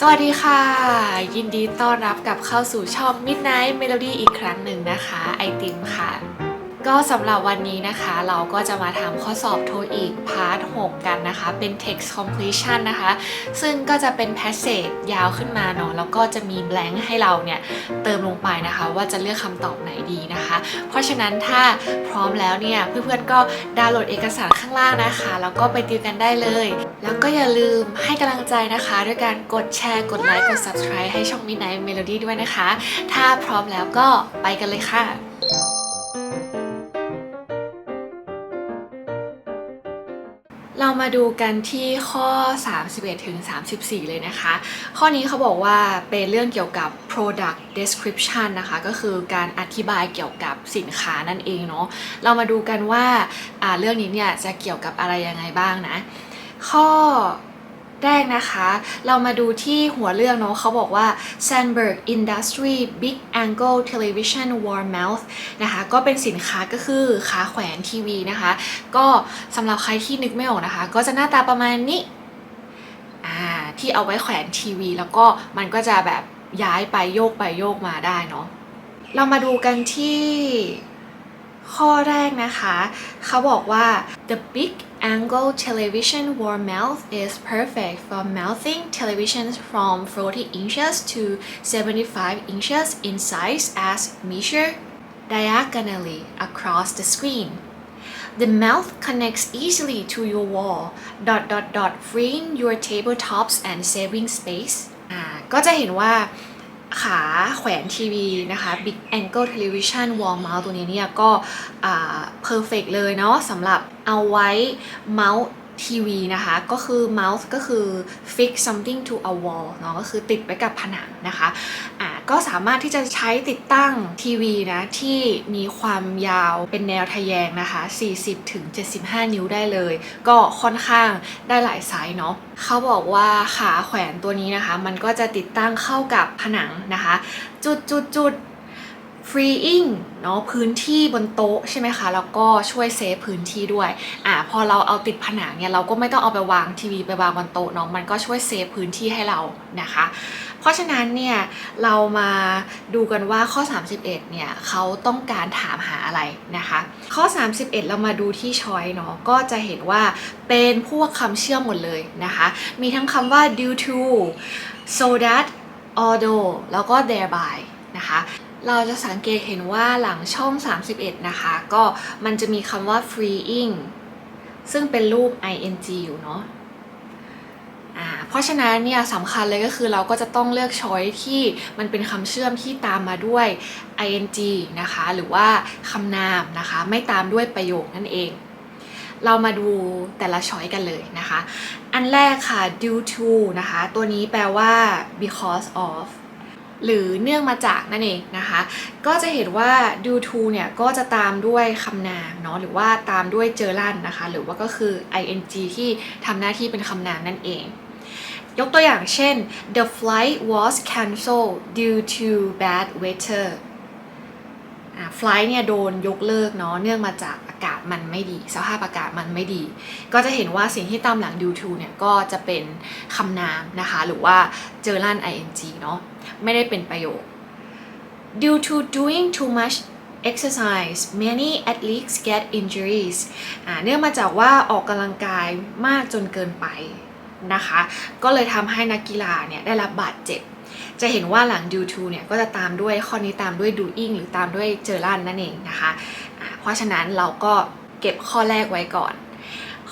สวัสดีค่ะ ยินดีต้อนรับกลับเข้าสู่ช่อง Midnight Melody อีกครั้งหนึ่งนะคะ ไอติมค่ะ ก็สำหรับวันนี้นะคะเราก็จะมาทำข้อสอบโทอีกพาร์ท 6 กันนะคะ เป็น text completion นะคะ ซึ่งก็จะเป็น passage ยาวขึ้นมาเนาะแล้วก็จะมี blank ให้เราเนี่ย เติมลงไปนะคะ ว่าจะเลือกคำตอบไหนดีนะคะ เพราะฉะนั้นถ้าพร้อมแล้วเนี่ย เพื่อนๆก็ดาวน์โหลดเอกสารข้างล่างนะคะ แล้วก็ไปติวกันได้เลย แล้วก็อย่าลืมให้กำลังใจนะคะ ด้วยการกดแชร์ กดไลค์กด subscribe ให้ช่อง Midnight Melody ด้วยนะคะ ถ้าพร้อมแล้วก็ไปกันเลยค่ะ เรามาดูกันที่ข้อ 31ถึง34 เลยนะคะ ข้อนี้เขาบอกว่าเป็นเรื่องเกี่ยวกับ product description นะคะ ก็คือการอธิบายเกี่ยวกับสินค้านั่นเองเนาะ เรามาดูกันว่าอ่าเรื่องนี้เนี่ยจะเกี่ยวกับอะไรยังไงบ้างนะ ข้อ แรกนะคะ เรามาดูที่หัวเรื่องเนาะเขาบอกว่า Sandberg Industry Big Angle Television Wall Mount นะคะ ก็เป็นสินค้าก็คือขาแขวนทีวีนะคะ ก็สำหรับใครที่นึกไม่ออกนะคะ ก็จะหน้าตาประมาณนี้อ่าที่เอาไว้แขวนทีวี แล้วก็มันก็จะแบบย้ายไปโยกไปโยกมาได้เนาะเรามาดูกันที่ข้อแรกนะคะ เขาบอกว่า the big angle television wall mount is perfect for mounting televisions from 40 inches to 75 inches in size as measured diagonally across the screen. The mouth connects easily to your wall, dot dot dot, freeing your tabletops and saving space. อ่า ก็จะเห็นว่า ขาแขวนทีวีนะคะ Big Angle Television Wall Mount ตัวนี้เนี่ยก็อ่า perfect เลยเนาะสำหรับเอาไว้เมาส์ ทีวีนะคะ ก็คือ mouse ก็คือ fix something to a wall เนาะก็คือติดไว้กับผนังนะคะอ่าก็สามารถที่จะใช้ติดตั้งทีวีนะ ที่มีความยาวเป็นแนวทะแยงนะคะ 40ถึง75นิ้วได้เลย ก็ค่อนข้างได้หลายไซส์เนาะเขาบอกว่าขาแขวนตัวนี้นะคะ มันก็จะติดตั้งเข้ากับผนังนะคะ จุดจุดจุด freeing เนาะพื้นที่บนโต๊ะใช่ไหมคะแล้วก็ช่วยเซฟพื้นที่ด้วยอ่าพอเราเอาติดผนังเนี่ยเราก็ไม่ต้องเอาไปวางทีวีไปวางบนโต๊ะเนาะมันก็ช่วยเซฟพื้นที่ให้เรานะคะ เพราะฉะนั้นเนี่ยเรามาดูกันว่าข้อ 31เนี่ยเขาต้องการถามหาอะไรนะคะ ข้อ 31 เรามาดูที่ช้อยเนาะก็จะเห็นว่าเป็นพวกคำเชื่อมหมดเลยนะคะ มีทั้งคำว่า due to so that although แล้วก็ thereby นะคะ เราจะสังเกตเห็นว่าหลังช่อง 31 นะคะ ก็มันจะมีคำว่า freeing ซึ่งเป็นรูป ing อยู่เนาะอ่าเพราะฉะนั้นเนี่ยสำคัญเลยก็คือเราก็จะต้องเลือกช้อยที่มันเป็นคำเชื่อมที่ตามมาด้วย ing นะคะ หรือว่าคำนามนะคะ ไม่ตามด้วยประโยคนั่นเอง เรามาดูแต่ละช้อยกันเลยนะคะ อันแรกค่ะ due to นะคะ ตัวนี้แปลว่า because of หรือเนื่องมาจากนั่นเองนะคะ ก็จะเห็นว่า due to เนี่ยก็จะตามด้วยคำนามเนาะหรือว่าตามด้วยเจอรันนะคะ หรือว่าก็คือ ing ที่ทำหน้าที่เป็นคำนามนั่นเองยกตัวอย่างเช่น the flight was cancelled due to bad weather อ่า flight เนี่ยโดนยกเลิกเนาะเนื่องมาจากอา กาศมันไม่ดี สภาพอากาศมันไม่ดี ก็จะเห็นว่าสิ่งที่ตามหลัง due to เนี่ยก็จะเป็นคำนามนะคะ หรือว่าเจอรัน ing เนาะไม่ได้เป็นประโยค due to doing too much exercise many athletes get injuries อ่าเนื่องมาจากว่าออกกำลังกายมากจนเกินไปนะคะ ก็เลยทำให้นักกีฬาเนี่ยได้รับบาดเจ็บ จะเห็นว่าหลัง due to เนี่ยก็จะตามด้วยข้อนี้ตามด้วย doing หรือตามด้วยเจอรันนั่นเองนะคะ เพราะฉะนั้นเราก็เก็บข้อแรกไว้ก่อน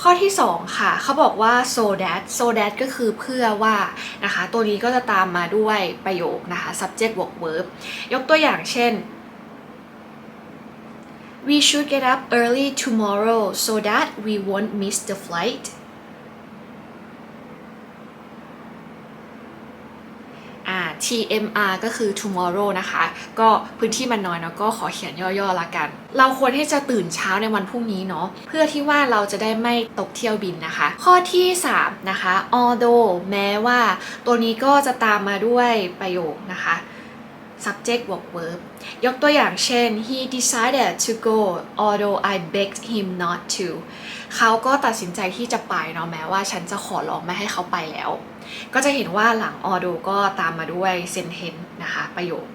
ข้อที่ 2 ค่ะ เขาบอกว่า so that so that ก็คือเพื่อว่านะคะ ตัวนี้ก็จะตามมาด้วยประโยคนะคะ subject work verb ยกตัวอย่างเช่น we should get up early tomorrow so that we won't miss the flight อ่า TMR ก็คือ tomorrow นะคะ ก็พื้นที่มันน้อยเนาะก็ขอเขียนย่อๆละกัน เราควรที่จะตื่นเช้าในวันพรุ่งนี้เนาะเพื่อที่ว่าเราจะได้ไม่ตกเที่ยวบินนะคะ ข้อที่ 3 นะคะ although แม้ว่า ตัวนี้ก็จะตามมาด้วยประโยคนะคะ subject บวก verb ยกตัวอย่างเช่น he decided to go although I begged him not to เขาก็ตัดสินใจที่จะไปเนาะแม้ว่าฉันจะขอร้องไม่ให้เขาไปแล้ว ก็จะเห็นว่าหลัง although ก็ตามมาด้วย sentence นะคะ ประโยค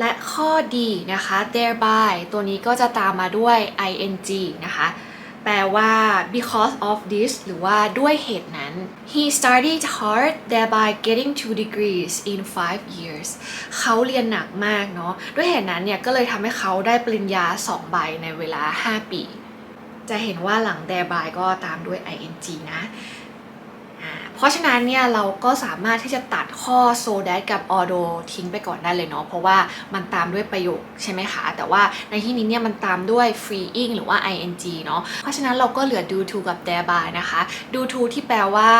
และข้อดีนะคะ thereby ตัวนี้ก็จะตามมาด้วย ing นะคะ แปลว่า because of this หรือว่าด้วยเหตุนั้น he studied hard thereby getting two degrees in five years เขาเรียนหนักมากเนาะ ด้วยเหตุนั้นเนี่ยก็เลยทำให้เขาได้ปริญญา 2 ใบในเวลา 5 ปี จะเห็นว่าหลัง thereby ก็ตามด้วย ing นะเพราะฉะนั้นเนี่ยเราก็สามารถที่จะตัดข้อ so that กับ although ทิ้งไปก่อนได้เลยเนาะเพราะว่ามันตามด้วยประโยคใช่ไหมคะ แต่ว่าในที่นี้เนี่ยมันตามด้วย freeing หรือว่า ing เนาะเพราะฉะนั้นเราก็เหลือ due to กับ thereby นะคะ due to ที่แปลว่า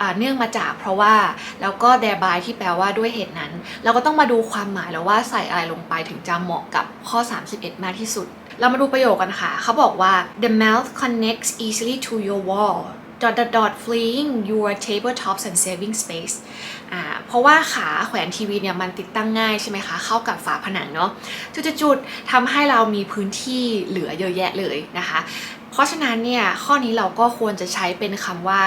อ่าเนื่องมาจากเพราะว่าแล้วก็ thereby ที่แปลว่าด้วยเหตุนั้น เราก็ต้องมาดูความหมายแล้วว่าใส่อะไรลงไปถึงจะเหมาะกับข้อ 31 มากที่สุด เรามาดูประโยคกันค่ะ เขาบอกว่า the mouth connects easily to your wall dot dot dot fleeing your tabletops and saving space อ่า เพราะว่าขาแขวนทีวีเนี่ยมันติดตั้งง่ายใช่ไหมคะ เข้ากับฝาผนังเนาะ จุดๆๆทำให้เรามีพื้นที่เหลือเยอะแยะเลยนะคะ เพราะฉะนั้นเนี่ย ข้อนี้เราก็ควรจะใช้เป็นคำว่า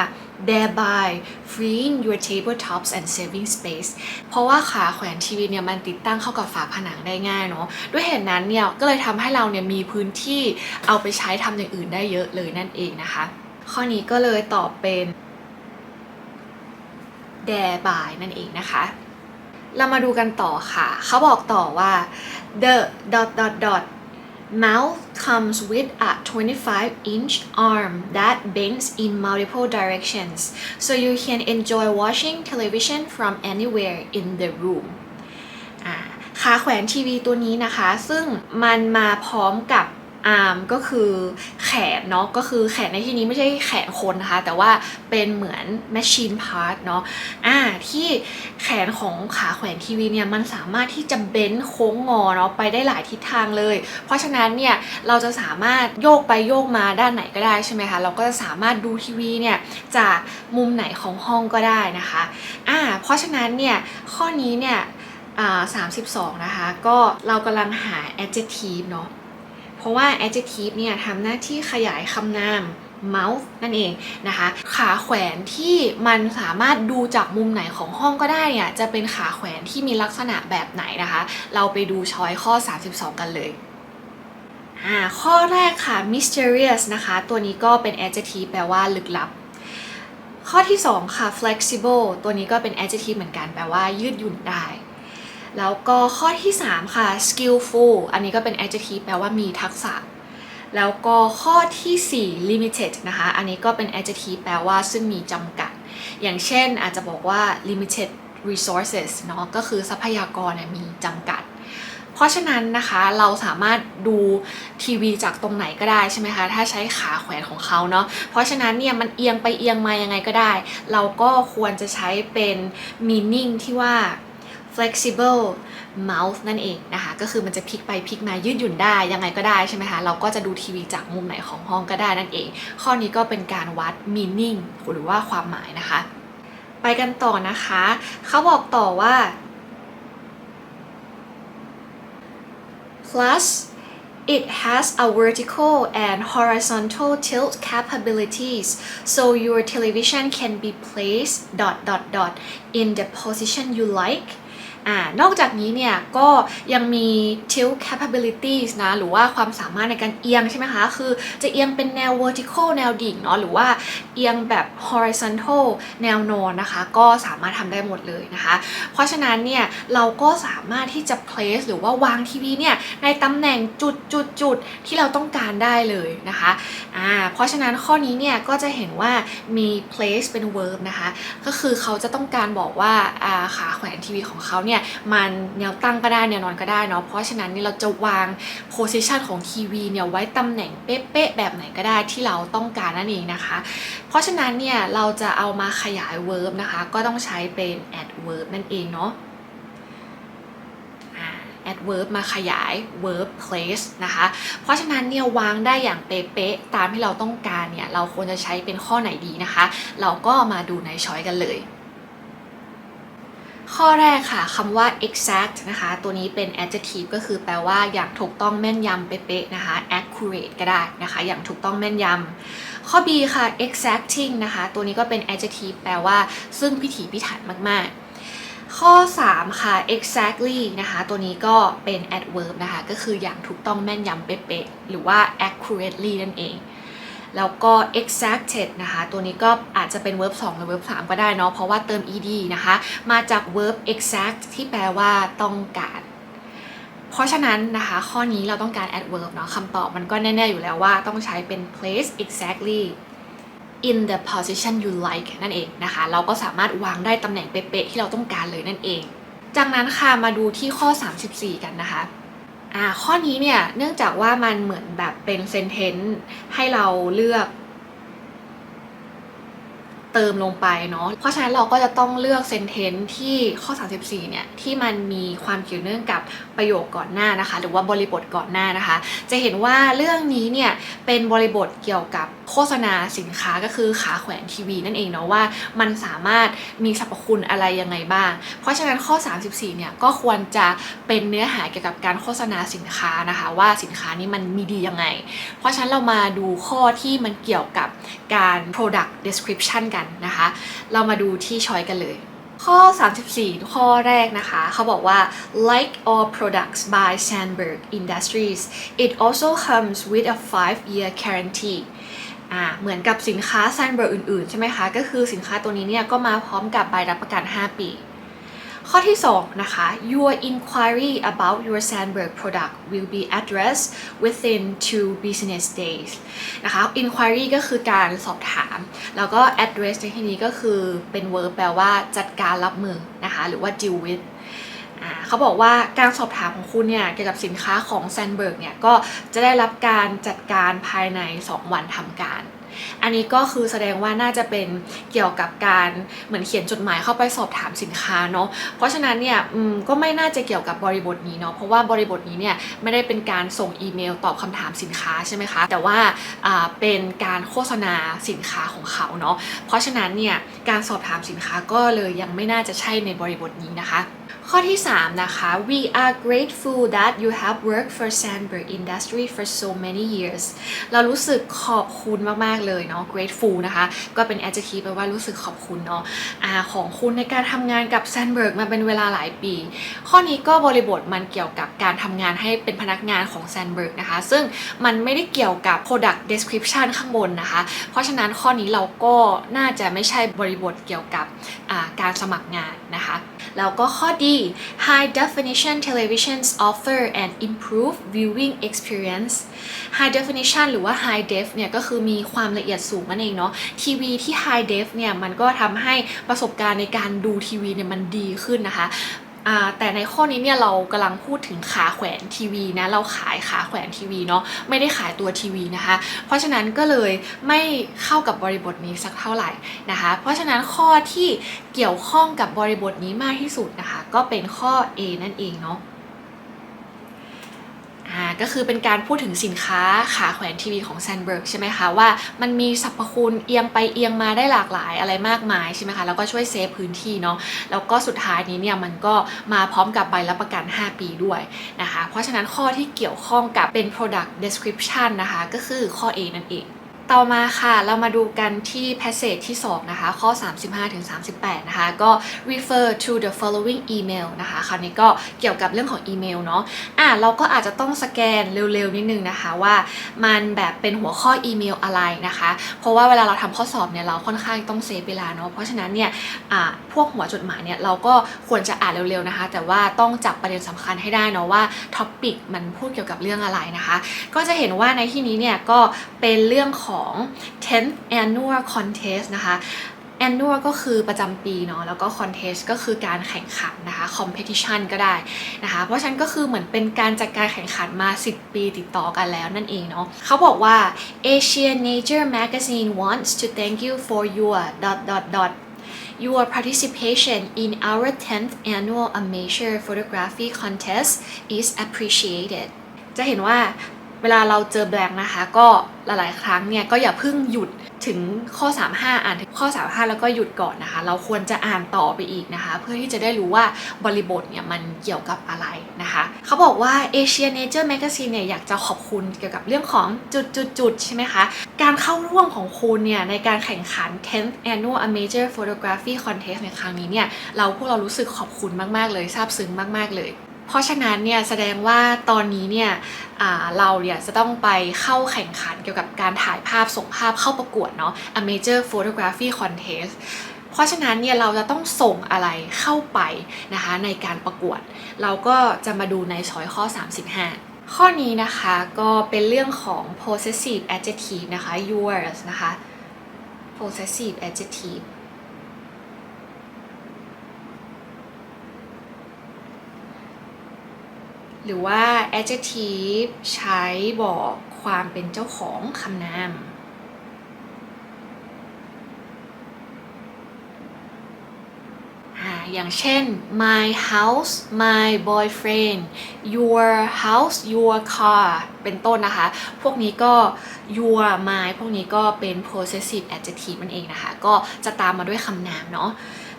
thereby freeing your tabletops and saving space เพราะว่าขาแขวนทีวีเนี่ยมันติดตั้งเข้ากับฝาผนังได้ง่ายเนาะด้วยเหตุนั้นเนี่ยก็เลยทำให้เราเนี่ยมีพื้นที่เอาไปใช้ทำอย่างอื่นได้เยอะเลยนั่นเองนะคะ ข้อนี้ก็เลยตอบเป็น thereby นั่นเองนะคะเรามาดูกันต่อค่ะ เขาบอกต่อว่า the dot dot dot mouth comes with a 25 inch arm that bends in multiple directions so you can enjoy watching television from anywhere in the room อ่าขาแขวนทีวีตัวนี้นะคะ ซึ่งมันมาพร้อมกับ อาร์มก็คือแขนเนาะก็คือแขนในที่นี้ไม่ใช่แขนคนนะคะ แต่ว่าเป็นเหมือน machine part เนาะอ่าที่แขนของขาแขวนทีวีเนี่ยมันสามารถที่จะเบนโค้งงอเนาะไปได้หลายทิศทางเลย เพราะฉะนั้นเนี่ยเราจะสามารถโยกไปโยกมาด้านไหนก็ได้ใช่ไหมคะเราก็จะสามารถดูทีวีเนี่ยจากมุมไหนของห้องก็ได้นะคะอ่าเพราะฉะนั้นเนี่ยข้อนี้เนี่ยอ่า32นะคะ ก็เรากำลังหา adjective เนาะ ราะว่า adjective เนี่ยทำหน้าที่ขยายคำนาม mouth นั่นเองนะคะ ขาแขวนที่มันสามารถดูจากมุมไหนของห้องก็ได้เนี่ยจะเป็นขาแขวนที่มีลักษณะแบบไหนนะคะ เราไปดูช้อยข้อ 32 กันเลยอ่าข้อแรกค่ะ mysterious นะคะ ตัวนี้ก็เป็น adjective แปลว่าลึกลับ ข้อที่ 2 ค่ะ flexible ตัวนี้ก็เป็น adjective เหมือนกันแปลว่ายืดหยุ่นได้ แล้วก็ข้อที่ 3 ค่ะ skillful อันนี้ก็เป็น adjective แปลว่ามีทักษะ แล้วก็ข้อทีสี่ 4 limited นะคะ อันนี้ก็เป็น adjective แปลว่าซึ่งมีจำกัด อย่างเช่นอาจจะบอกว่า limited resources เนาะก็คือทรัพยากรเนี่ยมีจำกัด เพราะฉะนั้นนะคะเราสามารถดูทีวีจากตรงไหนก็ได้ใช่ไหมคะ ถ้าใช้ขาแขวนของเขาเนาะเพราะฉะนั้นเนี่ยมันเอียงไปเอียงมายังไงก็ได้ เราก็ควรจะใช้เป็น meaning ที่ว่า flexible mouth นั่นเองนะคะ ก็คือมันจะพลิกไปพลิกมายืดหยุ่นได้ยังไงก็ได้ใช่ไหมคะ เราก็จะดูทีวีจากมุมไหนของห้องก็ได้นั่นเอง ข้อนี้ก็เป็นการวัด meaning หรือว่าความหมายนะคะ ไปกันต่อนะคะ เขาบอกต่อว่า plus it has a vertical and horizontal tilt capabilities so your television can be placed dot dot dot in the position you like อ่านอกจากนี้เนี่ยก็ยังมี tilt capabilities นะ หรือว่าความสามารถในการเอียงใช่ไหมคะ คือจะเอียงเป็นแนว vertical แนวดิ่งเนาะหรือว่าเอียงแบบ horizontal แนวนอนนะคะ ก็สามารถทำได้หมดเลยนะคะ เพราะฉะนั้นเนี่ยเราก็สามารถที่จะ place หรือว่าวางทีวีเนี่ยในตำแหน่งจุดจุดจุดที่เราต้องการได้เลยนะคะอ่าเพราะฉะนั้นข้อนี้เนี่ยก็จะเห็นว่ามี place เป็น verb นะคะ ก็คือเขาจะต้องการบอกว่าอ่าขาแขวนทีวีของเขาเนี่ยมันแนวตั้งก็ได้แนวนอนก็ได้เนาะเพราะฉะนั้นนี่เราจะวาง position ของทีวีเนี่ยไว้ตำแหน่งเป๊ะๆแบบไหนก็ได้ที่เราต้องการนั่นเองนะคะ เพราะฉะนั้นเนี่ยเราจะเอามาขยาย verb นะคะ ก็ต้องใช้เป็น adverb นั่นเองเนาะ adverb มาขยาย verb place นะคะ เพราะฉะนั้นเนี่ยวางได้อย่างเป๊ะๆตามที่เราต้องการเนี่ย เราควรจะใช้เป็นข้อไหนดีนะคะ เราก็มาดูในช้อยกันเลย ข้อแรกค่ะคำว่า exact นะคะ ตัวนี้เป็น adjective ก็คือแปลว่าอย่างถูกต้องแม่นยำเป๊ะๆนะคะ accurate ก็ได้นะคะ อย่างถูกต้องแม่นยำข้อ B ค่ะ exacting นะคะ ตัวนี้ก็เป็น adjective แปลว่า ซึ่งพิถีพิถันมากๆ ข้อ 3 ค่ะ exactly นะคะ ตัวนี้ก็เป็น adverb นะคะ ก็คืออย่างถูกต้องแม่นยำเป๊ะๆหรือว่า accurately นั่นเอง แล้วก็ exacted นะคะ ตัวนี้ก็อาจจะเป็น verb 2 หรือ verb 3 ก็ได้เนาะ เพราะว่าเติม ed นะคะ มาจาก verb exact ที่แปลว่าต้องการ เพราะฉะนั้นนะคะ ข้อนี้เราต้องการ adverb เนาะคำตอบมันก็แน่ ๆ อยู่แล้วว่าต้องใช้เป็น place exactly in the position you like นั่นเองนะคะ เราก็สามารถวางได้ตำแหน่งเป๊ะๆที่เราต้องการเลยนั่นเอง จากนั้นค่ะมาดูที่ข้อ 34 กันนะคะ ข้อนี้เนี่ยเนื่องจากว่ามันเหมือนแบบเป็นเซนเทนต์ให้เราเลือก เติมลงไปเนาะ เพราะฉะนั้นเราก็จะต้องเลือกเซนเทนที่ข้อ 34 เนี่ย ที่มันมีความเกี่ยวเนื่องกับประโยคก่อนหน้านะคะ หรือว่าบริบทก่อนหน้านะคะ จะเห็นว่าเรื่องนี้เนี่ย เป็นบริบทเกี่ยวกับโฆษณาสินค้าก็คือขาแขวนทีวีนั่นเองเนาะว่ามันสามารถมีสรรพคุณอะไรยังไงบ้าง เพราะฉะนั้นข้อ 34 เนี่ยก็ควรจะเป็นเนื้อหาเกี่ยวกับการโฆษณาสินค้านะคะ ว่าสินค้านี้มันมีดียังไง เพราะฉะนั้นเรามาดูข้อที่มันเกี่ยวกับการ product description กันนะคะ เรามาดูที่ช้อยกันเลย ข้อ 34 ข้อแรกนะคะ เขาบอกว่า like all products by Sandberg Industries it also comes with a 5-year guarantee อ่าเหมือนกับสินค้าแซนเบอร์อื่นๆ ใช่ไหมคะ ก็คือสินค้าตัวนี้เนี่ยก็มาพร้อมกับใบรับประกัน 5 ปี ข้อที่2นะคะ your inquiry about your Sandberg product will be addressed within two business days นะคะ inquiry ก็คือการสอบถาม แล้วก็ address ในที่นี้ก็คือเป็น verb แปลว่าจัดการรับมือนะคะ หรือว่า deal with เขาบอกว่าการสอบถามของคุณเนี่ยเกี่ยวกับสินค้าของ Sandberg เนี่ยก็จะได้รับการจัดการภายใน 2 วันทำการ อันนี้ก็คือแสดงว่าน่าจะเป็นเกี่ยวกับการเหมือนเขียนจดหมายเข้าไปสอบถามสินค้าเนาะเพราะฉะนั้นเนี่ยก็ไม่น่าจะเกี่ยวกับบริบทนี้เนาะเพราะว่าบริบทนี้เนี่ยไม่ได้เป็นการส่งอีเมลตอบคำถามสินค้าใช่ไหมคะแต่ว่าเป็นการโฆษณาสินค้าของเขาเนาะเพราะฉะนั้นเนี่ยการสอบถามสินค้าก็เลยยังไม่น่าจะใช่ในบริบทนี้นะคะ ข้อที่ 3 นะคะ we are grateful that you have worked for Sandberg Industry for so many years เรารู้สึกขอบคุณมาก ๆ เลยเนาะ grateful นะคะ ก็เป็น adjective แปลว่ารู้สึกขอบคุณเนาะอาของคุณในการทำงานกับ Sandberg มาเป็นเวลาหลายปี ข้อนี้ก็บริบทมันเกี่ยวกับการทำงานให้เป็นพนักงานของ Sandberg นะคะ ซึ่งมันไม่ได้เกี่ยวกับ product description ข้างบนนะคะ เพราะฉะนั้นข้อนี้เราก็น่าจะไม่ใช่บริบทเกี่ยวกับการสมัครงานนะคะ แล้วก็ข้อดี High definition televisions offer an improved viewing experience High definition หรือว่า High def เนี่ยก็คือมีความละเอียดสูงนั่นเองเนาะทีวีที่ High def เนี่ยมันก็ทำให้ประสบการณ์ในการดูทีวีเนี่ยมันดีขึ้นนะคะ แต่ในข้อนี้เนี่ยเรากำลังพูดถึงขาแขวนทีวีนะเราขายขาแขวนทีวีเนาะไม่ได้ขายตัวทีวีนะคะ เพราะฉะนั้นก็เลยไม่เข้ากับบริบทนี้สักเท่าไหร่นะคะ เพราะฉะนั้นข้อที่เกี่ยวข้องกับบริบทนี้มากที่สุดนะคะ ก็เป็นข้อ A นั่นเองเนาะ อ่าก็คือเป็นการพูดถึงสินค้าขาแขวนทีวีของแซนเบิร์กใช่ไหมคะว่ามันมีสรรพคุณเอียงไปเอียงมาได้หลากหลายอะไรมากมายใช่ไหมคะแล้วก็ช่วยเซฟพื้นที่เนาะแล้วก็สุดท้ายนี้เนี่ยมันก็มาพร้อมกับใบรับประกัน 5 ปีด้วยนะคะเพราะฉะนั้นข้อที่เกี่ยวข้องกับเป็น product description นะคะก็คือข้อ A นั่นเอง ต่อมาค่ะ เรามาดูกันที่ passage ที่ 2 นะคะ ข้อ 35ถึง38 นะคะ ก็ refer to the following email นะคะ คราวนี้ก็เกี่ยวกับเรื่องของอีเมลเนาะอะเราก็อาจจะต้องสแกนเร็วๆ นิดนึงนะคะว่ามันแบบเป็นหัวข้ออีเมลอะไรนะคะ เพราะว่าเวลาเราทำข้อสอบเนี่ยเราค่อนข้างต้องเซฟเวลาเนาะเพราะฉะนั้นเนี่ยอะพวกหัวจดหมายเนี่ยเราก็ควรจะอ่านเร็วๆนะคะ แต่ว่าต้องจับประเด็นสำคัญให้ได้เนาะว่าท็อปิกมันพูดเกี่ยวกับเรื่องอะไรนะคะ ก็จะเห็นว่าในที่นี้เนี่ยก็เป็นเรื่องของ 10th annual contest นะคะ annual ก็คือประจำปีเนาะแล้วก็ contest ก็คือการแข่งขันนะคะ competition ก็ได้นะคะ เพราะฉะนั้นก็คือเหมือนเป็นการจัดการแข่งขันมา 10 ปีติดต่อกันแล้วนั่นเองเนาะเขาบอกว่า Asian Nature Magazine wants to thank you for your dot dot dot Your participation in our 10th annual amateur photography contest is appreciated จะเห็นว่า เวลาเราเจอแบงค์นะคะ ก็หลาย ๆ ครั้งเนี่ยก็อย่าเพิ่งหยุดถึงข้อ 35 อ่านถึงข้อ 35 แล้วก็หยุดก่อนนะคะ เราควรจะอ่านต่อไปอีกนะคะ เพื่อที่จะได้รู้ว่าบริบทเนี่ยมันเกี่ยวกับอะไรนะคะ เขาบอกว่า Asia Nature Magazine เนี่ยอยากจะขอบคุณเกี่ยวกับเรื่องของจุดๆๆใช่ไหมคะ การเข้าร่วมของคุณเนี่ยในการแข่งขัน 10th Annual A Major Photography Contest ในครั้งนี้เนี่ยเราพวกเรารู้สึกขอบคุณมาก ๆ เลยซาบซึ้งมาก ๆ เลย เพราะฉะนั้นเนี่ยแสดงว่าตอนนี้เนี่ยเราเนี่ยจะต้องไปเข้าแข่งขันเกี่ยวกับการถ่ายภาพส่งภาพเข้าประกวดเนาะ A Major Photography Contest เพราะฉะนั้นเนี่ยเราจะต้องส่งอะไรเข้าไปนะคะในการประกวด เราก็จะมาดูในช้อยข้อ 35ข้อนี้นะคะก็เป็นเรื่องของ possessive adjective นะคะ yours นะคะ possessive adjective หรือว่า adjective ใช้บอกความเป็นเจ้าของคำนาม อย่างเช่น my house my boyfriend your house your car เป็นต้นนะคะ พวกนี้ก็ your my พวกนี้ก็เป็น possessive adjective นั่นเองนะคะ ก็จะตามมาด้วยคำนามเนาะ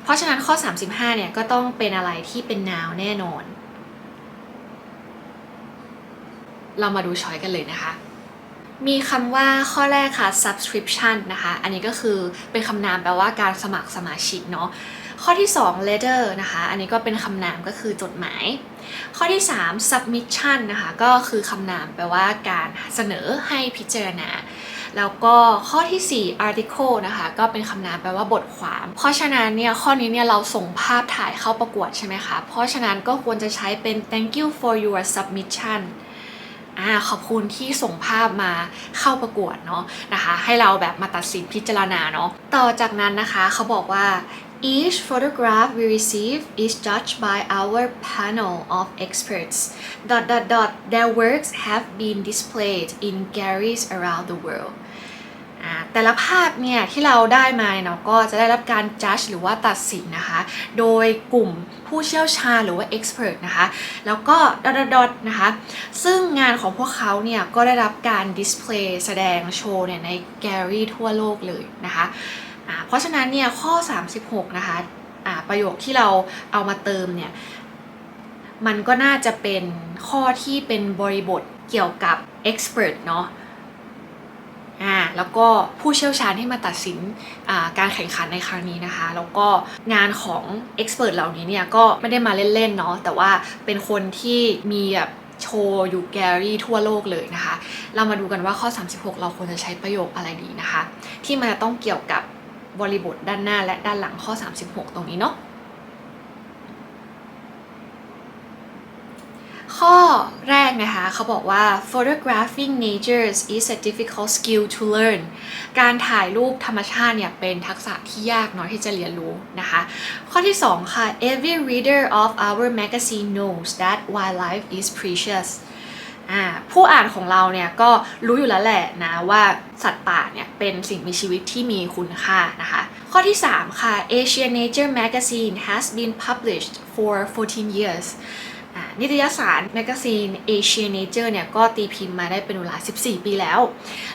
เพราะฉะนั้นข้อ 35 เนี่ย ก็ต้องเป็นอะไรที่เป็น noun แน่นอน เรามาดูช้อยกันเลยนะคะ มีคำว่าข้อแรกค่ะ subscription นะคะ อันนี้ก็คือเป็นคำนามแปลว่าการสมัครสมาชิกเนาะข้อที่ 2 letter นะคะ อันนี้ก็เป็นคำนามก็คือจดหมาย ข้อที่ 3 submission นะคะ ก็คือคำนามแปลว่าการเสนอให้พิจารณา แล้วก็ข้อที่ 4 article นะคะ ก็เป็นคำนามแปลว่าบทความ เพราะฉะนั้นเนี่ยข้อนี้เนี่ยเราส่งภาพถ่ายเข้าประกวดใช่ไหมคะ เพราะฉะนั้นก็ควรจะใช้เป็น thank you for your submission อ่าขอบคุณที่ส่งภาพมาเข้าประกวดเนาะนะคะ ให้เราแบบมาตัดสินพิจารณาเนาะต่อจากนั้นนะคะเขาบอกว่า each photograph we receive is judged by our panel of experts dot dot dot their works have been displayed in galleries around the world แต่ละภาพเนี่ยที่เราได้มาเนาะก็จะได้รับการ judge หรือว่าตัดสินนะคะ โดยกลุ่มผู้เชี่ยวชาญหรือว่า expert นะคะ แล้วก็ดอทดอทนะคะ ซึ่งงานของพวกเขาเนี่ยก็ได้รับการ display แสดงโชว์เนี่ยในแกลลี่ทั่วโลกเลยนะคะอ่าเพราะฉะนั้นเนี่ยข้อ 36 นะคะอ่าประโยคที่เราเอามาเติมเนี่ยมันก็น่าจะเป็นข้อที่เป็นบริบทเกี่ยวกับ expert เนาะ อ่าแล้วก็ผู้เชี่ยวชาญที่มาตัดสินการแข่งขันในครั้งนี้นะคะ แล้วก็งานของเอ็กซ์เพรสเหล่านี้เนี่ยก็ไม่ได้มาเล่นๆเนาะแต่ว่าเป็นคนที่มีแบบโชว์อยู่แกลเลอรี่ทั่วโลกเลยนะคะ เรามาดูกันว่าข้อ 36 เราควรจะใช้ประโยคอะไรดีนะคะ ที่มันจะต้องเกี่ยวกับบริบทด้านหน้าและด้านหลังข้อ 36 ตรงนี้เนาะ ข้อแรกนะคะ เขาบอกว่า photographing nature is a difficult skill to learn การถ่ายรูปธรรมชาติเนี่ยเป็นทักษะที่ยากเน้อยที่จะเรียนรู้นะคะ ข้อที่ 2 ค่ะ every reader of our magazine knows that wildlife is precious ผู้อ่านของเราเนี่ยก็รู้อยู่แล้วแหละนะว่าสัตว์ป่าเนี่ยเป็นสิ่งมีชีวิตที่มีคุณค่านะคะ ข้อที่ 3 ค่ะ Asia Nature Magazine has been published for 14 years นิตยสารแมกกาซีน Asia Nature เนี่ยก็ตีพิมพ์มาได้เป็นเวลา 14 ปีแล้ว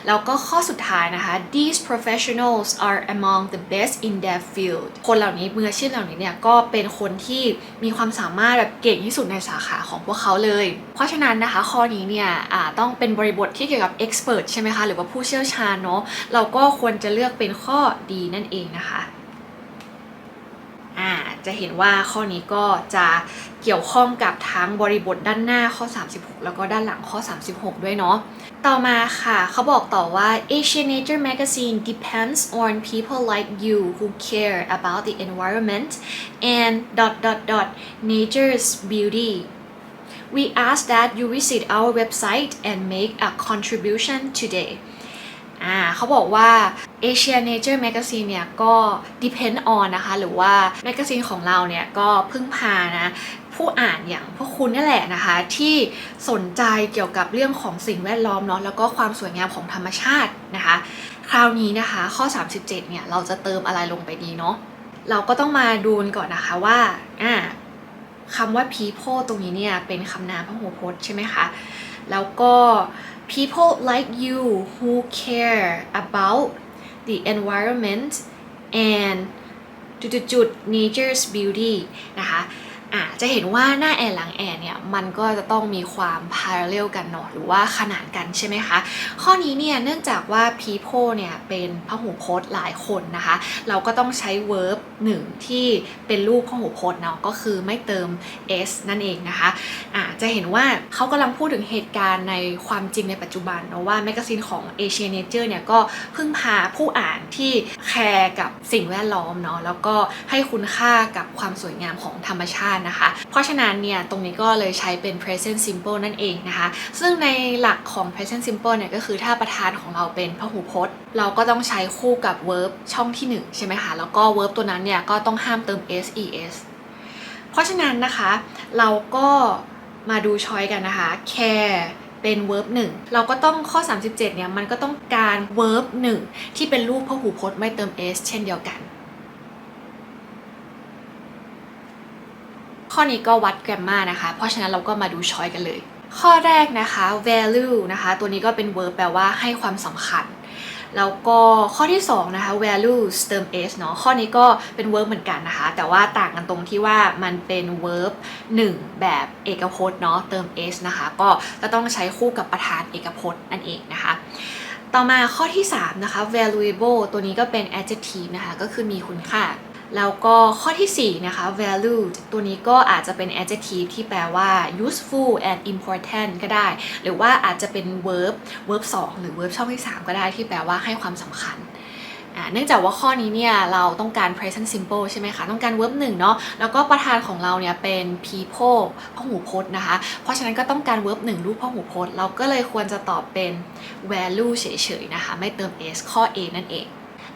แล้วก็ข้อสุดท้ายนะคะ these professionals are among the best in their field คนเหล่านี้มืออาชีพเหล่านี้เนี่ยก็เป็นคนที่มีความสามารถแบบเก่งที่สุดในสาขาของพวกเขาเลย เพราะฉะนั้นนะคะข้อนี้เนี่ยต้องเป็นบริบทที่เกี่ยวกับ expert ใช่ไหมคะ หรือว่าผู้เชี่ยวชาญเนาะเราก็ควรจะเลือกเป็นข้อดีนั่นเองนะคะ อ่าจะเห็นว่าข้อนี้ก็จะเกี่ยวข้องกับทั้งบริบทด้านหน้าข้อ 36 แล้วก็ด้านหลังข้อ 36 ด้วยเนาะต่อมาค่ะ เขาบอกต่อว่า Asian Nature Magazine depends on people like you who care about the environment and dot dot dot nature's beauty we ask that you visit our website and make a contribution today อ่าเขาบอกว่า Asia Nature Magazine เนี่ยก็ depend on นะคะ หรือว่าแมกกาซีนของเราเนี่ยก็พึ่งพานะผู้อ่านอย่างพวกคุณนี่แหละนะคะ ที่สนใจเกี่ยวกับเรื่องของสิ่งแวดล้อมเนาะแล้วก็ความสวยงามของธรรมชาตินะคะ คราวนี้นะคะข้อ 37 เนี่ยเราจะเติมอะไรลงไปดีเนาะเราก็ต้องมาดูนก่อนนะคะว่าอ่าคำว่า people ตรงนี้เนี่ยเป็นคำนามพหูพจน์ใช่ไหมคะแล้วก็ people like you who care about the environment and จุดๆ nature's beauty นะคะ อะจะเห็นว่าหน้าแอนหลังแอนเนี่ยมันก็จะต้องมีความ parallel กันเนาะหรือว่าขนานกันใช่ไหมคะ ข้อนี้เนี่ยเนื่องจากว่า people เนี่ยเป็นพหูพจน์หลายคนนะคะ เราก็ต้องใช้ verb หนึ่งที่เป็นรูปพหูพจน์เนาะก็คือไม่เติม s นั่นเองนะคะอะจะเห็นว่าเขากำลังพูดถึงเหตุการณ์ในความจริงในปัจจุบันเนาะว่าแมกกาซีนของ Asia Nature เนี่ยก็พึ่งพาผู้อ่านที่แคร์กับสิ่งแวดล้อมเนาะแล้วก็ให้คุณค่ากับความสวยงามของธรรมชาตินะคะ เพราะฉะนั้นเนี่ยตรงนี้ก็เลยใช้เป็น present simple นั่นเองนะคะ ซึ่งในหลักของ present simple เนี่ยก็คือถ้าประธานของเราเป็นพหูพจน์ เราก็ต้องใช้คู่กับ verb ช่องที่ 1 ใช่ไหมคะ แล้วก็ verb ตัวนั้นเนี่ยก็ต้องห้ามเติม ses เพราะฉะนั้นนะคะเราก็มาดูช้อยกันนะคะ care เป็น verb 1 เราก็ต้องข้อ 37 เนี่ย มันก็ต้องการ verb 1 ที่เป็นรูปพหูพจน์ไม่เติม s เช่นเดียวกัน ข้อนี้ก็วัดแกรมมานะคะ เพราะฉะนั้นเราก็มาดูช้อยกันเลย ข้อแรกนะคะ value นะคะ ตัวนี้ก็เป็น verb แปลว่าให้ความสำคัญ แล้วก็ข้อที่ 2 นะคะ values เติม s เนาะข้อนี้ก็เป็น verb เหมือนกันนะคะ แต่ว่าต่างกันตรงที่ว่ามันเป็น verb 1 แบบเอกพจน์เนาะเติม s นะคะ ก็จะต้องใช้คู่กับประธานเอกพจน์นั่นเองนะคะต่อมาข้อที่ 3 นะคะ valuable ตัวนี้ก็เป็น adjective นะคะ ก็คือมีคุณค่า แล้วก็ข้อที่4นะคะ valued ตัวนี้ก็อาจจะเป็น adjective ที่แปลว่า useful and important ก็ได้ หรือว่าอาจจะเป็น verb verb 2 หรือ verb ช่องที่ 3 ก็ได้ที่แปลว่าให้ความสำคัญเนื่องจากว่าข้อนี้เนี่ยเราต้องการ present simple ใช่ไหมคะ ต้องการ verb 1เนาะแล้วก็ประธานของเราเนี่ยเป็น people พหูพจน์นะคะ เพราะฉะนั้นก็ต้องการ verb 1รูปพหูพจน์ เราก็เลยควรจะตอบเป็น value เฉยๆนะคะ ไม่เติม s ข้อ A นั่นเอง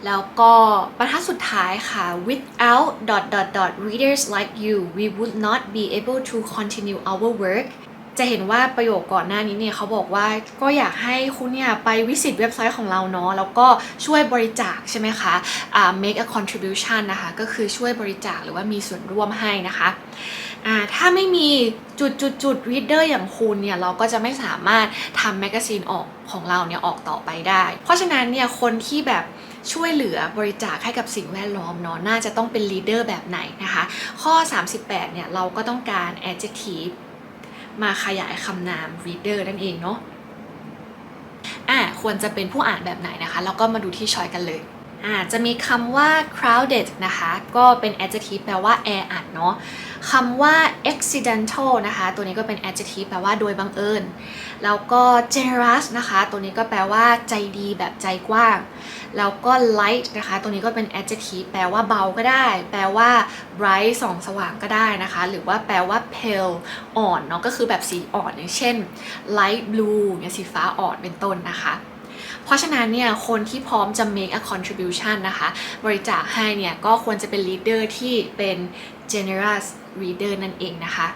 แล้วก็บรรทัดสุดท้ายค่ะ without dot dot dot readers like you we would not be able to continue our work จะเห็นว่าประโยคก่อนหน้านี้เนี่ยเขาบอกว่าก็อยากให้คุณเนี่ยไปวิสิตเว็บไซต์ของเราเนาะแล้วก็ช่วยบริจาคใช่ไหมคะอ่า make a contribution นะคะก็คือช่วยบริจาคหรือว่ามีส่วนร่วมให้นะคะอ่าถ้าไม่มีจุดจุดจุด reader อย่างคุณเนี่ยเราก็จะไม่สามารถทำแมกกาซีนออกของเราเนี่ยออกต่อไปได้ เพราะฉะนั้นเนี่ยคนที่แบบ ช่วยเหลือบริจาคให้กับสิ่งแวดล้อมเนาะน่าจะต้องเป็น leader แบบไหนนะคะ ข้อ 38 เนี่ย เราก็ต้องการ adjective มาขยายคำนาม reader นั่นเองเนาะอะควรจะเป็นผู้อ่านแบบไหนนะคะ แล้วก็มาดูที่ช้อยกันเลย อ่าจะมีคำว่า crowded นะคะ ก็เป็น adjective แปลว่าแออัดเนาะคำว่า accidental นะคะ ตัวนี้ก็เป็น adjective แปลว่าโดยบังเอิญ แล้วก็ generous นะคะ ตัวนี้ก็แปลว่าใจดีแบบใจกว้าง แล้วก็ light นะคะ ตัวนี้ก็เป็น adjective แปลว่าเบาก็ได้ แปลว่า bright ส่องสว่างก็ได้นะคะ หรือว่าแปลว่า pale อ่อนเนาะ ก็คือแบบสีอ่อนอย่างเช่น light blue เนี่ยสีฟ้าอ่อนเป็นต้นนะคะ เพราะฉะนั้นเนี่ยคนที่พร้อมจะ make a contribution นะคะ บริจาคให้เนี่ยก็ควรจะเป็น leader ที่เป็น generous reader นั่นเองนะคะ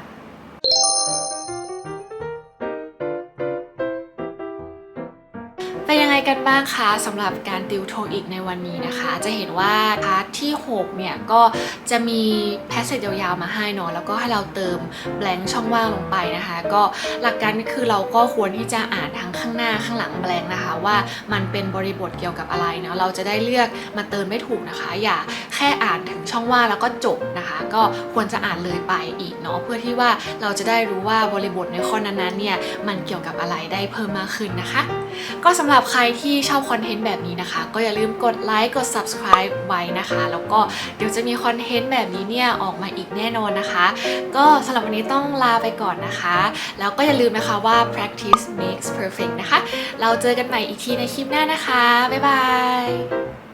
กันบ้างคะสำหรับการติวโทอีกในวันนี้นะคะ จะเห็นว่าพาร์ทที่6เนี่ยก็จะมีแพสเซจยาวๆมาให้เนาะแล้วก็ให้เราเติมแบงช่องว่างลงไปนะคะ ก็หลักการคือเราก็ควรที่จะอ่านทั้งข้างหน้าข้างหลังแบงนะคะว่ามันเป็นบริบทเกี่ยวกับอะไรเนาะเราจะได้เลือกมาเติมไม่ถูกนะคะ อย่าแค่อ่านถึงช่องว่างแล้วก็จบนะคะ ก็ควรจะอ่านเลยไปอีกเนาะเพื่อที่ว่าเราจะได้รู้ว่าบริบทในข้อนั้นๆเนี่ยมันเกี่ยวกับอะไรได้เพิ่มมากขึ้นนะคะก็สำหรับใครที่ชอบคอนเทนต์แบบนี้นะคะ ก็อย่าลืมกดไลค์กด subscribe ไว้นะคะ แล้วก็เดี๋ยวจะมีคอนเทนต์แบบนี้เนี่ยออกมาอีกแน่นอนนะคะ ก็สำหรับวันนี้ต้องลาไปก่อนนะคะ แล้วก็อย่าลืมนะคะว่า practice makes perfect นะคะ เราเจอกันใหม่อีกทีในคลิปหน้านะคะ บ๊ายบาย